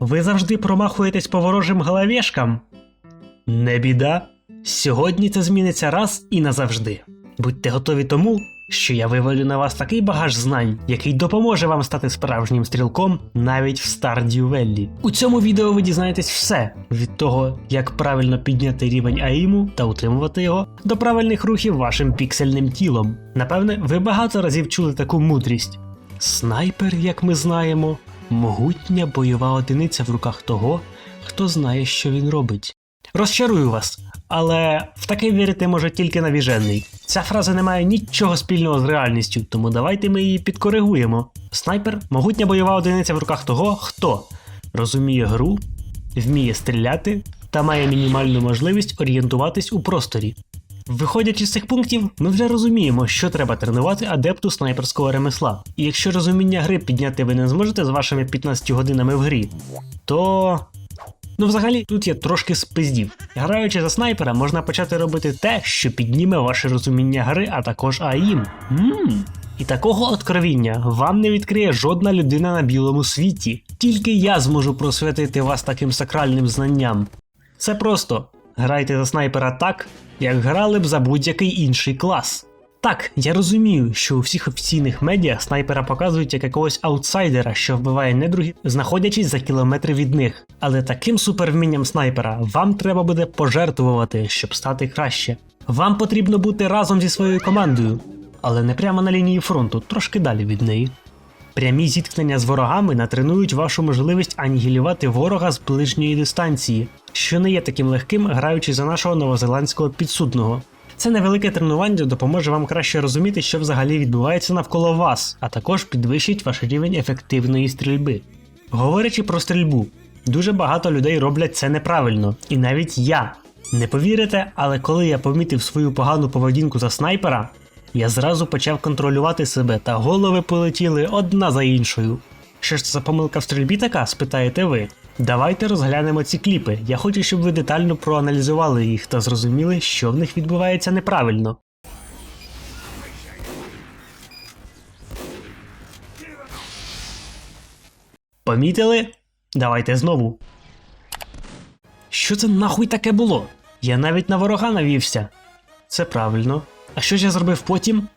Ви завжди промахуєтесь по ворожим головешкам? Не біда. Сьогодні це зміниться раз і назавжди. Будьте готові тому, що я вивалю на вас такий багаж знань, який допоможе вам стати справжнім стрілком навіть в Stardew Valley. У цьому відео ви дізнаєтесь все від того, як правильно підняти рівень АІМу та утримувати його, до правильних рухів вашим піксельним тілом. Напевне, ви багато разів чули таку мудрість. Снайпер, як ми знаємо, могутня бойова одиниця в руках того, хто знає, що він робить. Розчарую вас, але в таке вірити може тільки навіжений. Ця фраза не має нічого спільного з реальністю, тому давайте ми її підкоригуємо. Снайпер могутня бойова одиниця в руках того, хто розуміє гру, вміє стріляти та має мінімальну можливість орієнтуватись у просторі. Виходячи з цих пунктів, ми вже розуміємо, що треба тренувати адепту снайперського ремесла. І якщо розуміння гри підняти ви не зможете з вашими 15 годинами в грі, то Ну, взагалі, тут я трошки спиздів. Граючи за снайпера, можна почати робити те, що підніме ваше розуміння гри, а також АІМ. Ммм. І такого откровіння вам не відкриє жодна людина на білому світі. Тільки я зможу просвятити вас таким сакральним знанням. Це просто грайте за снайпера так, як грали б за будь-який інший клас. Так, я розумію, що у всіх офіційних медіа снайпера показують як якогось аутсайдера, що вбиває недругів, знаходячись за кілометри від них. Але таким супервмінням снайпера вам треба буде пожертвувати, щоб стати краще. Вам потрібно бути разом зі своєю командою, але не прямо на лінії фронту, трошки далі від неї. Прямі зіткнення з ворогами натренують вашу можливість анігілювати ворога з ближньої дистанції, що не є таким легким, граючи за нашого новозеландського підсудного. Це невелике тренування допоможе вам краще розуміти, що взагалі відбувається навколо вас, а також підвищить ваш рівень ефективної стрільби. Говорячи про стрільбу, дуже багато людей роблять це неправильно, і навіть я. Не повірите, але коли я помітив свою погану поведінку за снайпера, я зразу почав контролювати себе, та голови полетіли одна за іншою. Що ж це за помилка в стрільбі така, спитаєте ви? Давайте розглянемо ці кліпи. Я хочу, щоб ви детально проаналізували їх та зрозуміли, що в них відбувається неправильно. Помітили? Давайте знову. Що це нахуй таке було? Я навіть на ворога навівся. Це правильно. А що ж я зробив потім?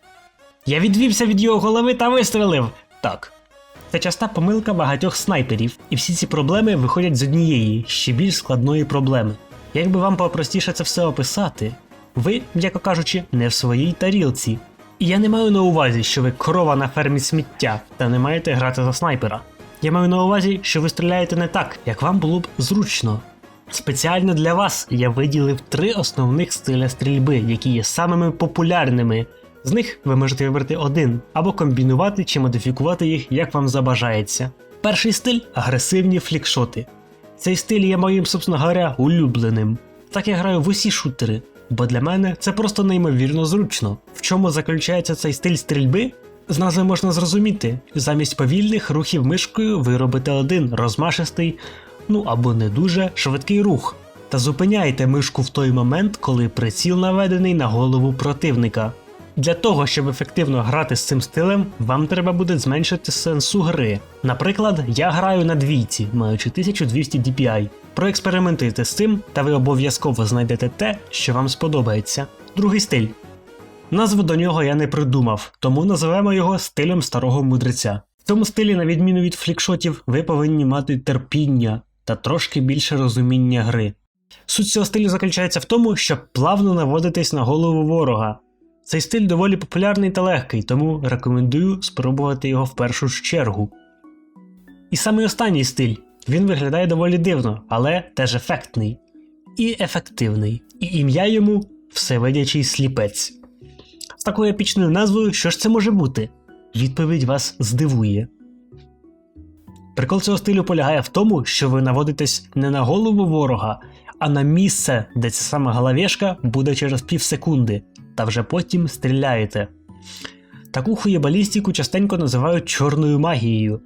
Я відвівся від його голови та вистрелив. Так. Це часта помилка багатьох снайперів, і всі ці проблеми виходять з однієї, ще більш складної проблеми. Як би вам попростіше це все описати, ви, м'яко кажучи, не в своїй тарілці. І я не маю на увазі, що ви корова на фермі сміття та не маєте грати за снайпера. Я маю на увазі, що ви стріляєте не так, як вам було б зручно. Спеціально для вас я виділив три основних стиля стрільби, які є самими популярними. З них ви можете вибрати один або комбінувати чи модифікувати їх, як вам забажається. Перший стиль агресивні флікшоти. Цей стиль є моїм, собственно говоря, улюбленим. Так я граю в усі шутери, бо для мене це просто неймовірно зручно. В чому заключається цей стиль стрільби? З назви можна зрозуміти, замість повільних рухів мишкою ви робите один розмашистий, ну або не дуже швидкий рух. Та зупиняєте мишку в той момент, коли приціл наведений на голову противника. Для того, щоб ефективно грати з цим стилем, вам треба буде зменшити сенсу гри. Наприклад, я граю на двійці, маючи 1200 DPI. Проекспериментуйте з цим, та ви обов'язково знайдете те, що вам сподобається. Другий стиль. Назву до нього я не придумав, тому називаємо його стилем старого мудреця. В цьому стилі, на відміну від флікшотів, ви повинні мати терпіння та трошки більше розуміння гри. Суть цього стилю заключається в тому, щоб плавно наводитись на голову ворога. Цей стиль доволі популярний та легкий, тому рекомендую спробувати його в першу чергу. І саме останній стиль. Він виглядає доволі дивно, але теж ефектний і ефективний. І ім'я йому Всевидячий сліпець. З такою епічною назвою, що ж це може бути? Відповідь вас здивує. Прикол цього стилю полягає в тому, що ви наводитесь не на голову ворога, а на місце, де ця сама головешка буде через пів секунди, та вже потім стріляєте. Таку хуєбалістику частенько називають чорною магією.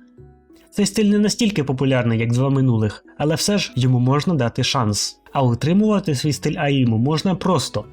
Цей стиль не настільки популярний, як два минулих, але все ж йому можна дати шанс. А утримувати свій стиль АІМу можна просто,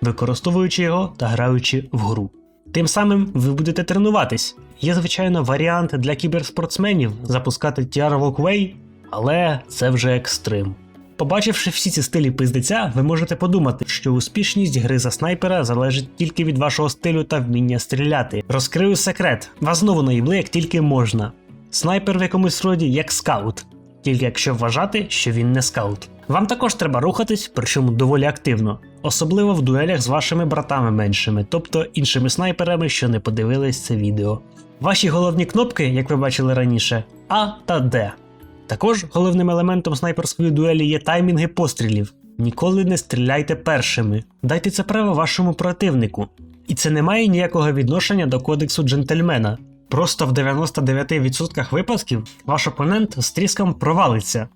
використовуючи його та граючи в гру. Тим самим ви будете тренуватись. Є, звичайно, варіант для кіберспортсменів запускати TR Walkway, Але це вже екстрим. Побачивши всі ці стилі пиздеця, ви можете подумати, що успішність гри за снайпера залежить тільки від вашого стилю та вміння стріляти. Розкрию секрет: вас знову наїбли як тільки можна. Снайпер в якомусь роді як скаут, тільки якщо вважати, що він не скаут. Вам також треба рухатись, причому доволі активно, особливо в дуелях з вашими братами меншими, тобто іншими снайперами, що не подивились це відео. Ваші головні кнопки, як ви бачили раніше, А та Д. Також головним елементом снайперської дуелі є таймінги пострілів. Ніколи не стріляйте першими. Дайте це право вашому противнику. І це не має ніякого відношення до кодексу джентльмена. Просто в 99% випадків ваш опонент з тріском провалиться.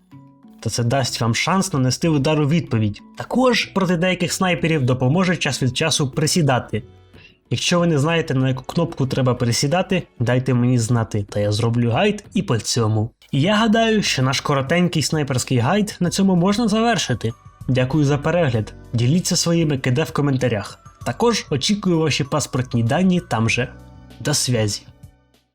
Та це дасть вам шанс нанести удар у відповідь. Також проти деяких снайперів допоможе час від часу присідати. Якщо ви не знаєте, на яку кнопку треба присідати, дайте мені знати, та я зроблю гайд і по цьому. І я гадаю, що наш коротенький снайперський гайд на цьому можна завершити. Дякую за перегляд. Діліться своїми КД в коментарях. Також очікую ваші паспортні дані там же. До связі.